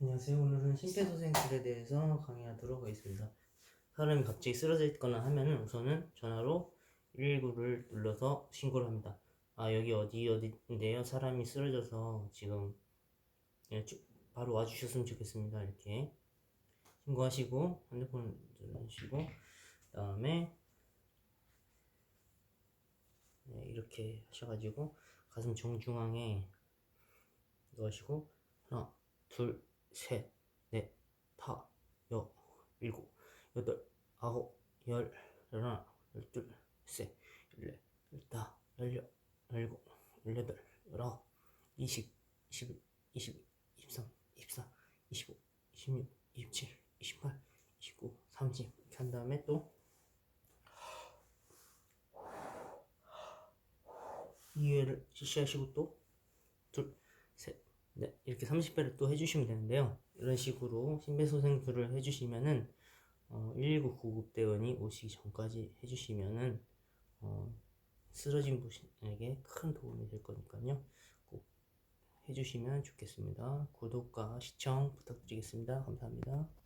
안녕하세요. 오늘은 심폐소생술에 대해서 강의하도록 하겠습니다. 사람이 갑자기 쓰러져 있거나 하면은 우선은 전화로 119를 눌러서 신고를 합니다. 아 여기 어디 어디인데요. 사람이 쓰러져서 지금 예, 쭉 바로 와주셨으면 좋겠습니다. 이렇게 신고하시고 핸드폰 누르시고 그다음에 네, 이렇게 하셔가지고 가슴 정중앙에 넣으시고 하나 둘, 셋, 넷, 다, 여, 일곱, 여덟, 아홉, 열, 열하나, 열둘, 셋, 열넷, 열다, 열여, 열일곱, 열여덟, 열아홉, 이십, 이십일, 이십이, 이십삼, 이십사, 이십오, 이십육, 이십칠, 이십팔, 이십구, 삼십. 이렇게 한 다음에 또 이회를 실시하시고 또 둘, 셋, 네, 이렇게 30배를 또 해주시면 되는데요. 이런 식으로 심폐소생술을 해주시면은 어, 119 구급대원이 오시기 전까지 해주시면은 어, 쓰러진 분에게 큰 도움이 될 거니까요. 꼭 해주시면 좋겠습니다. 구독과 시청 부탁드리겠습니다. 감사합니다.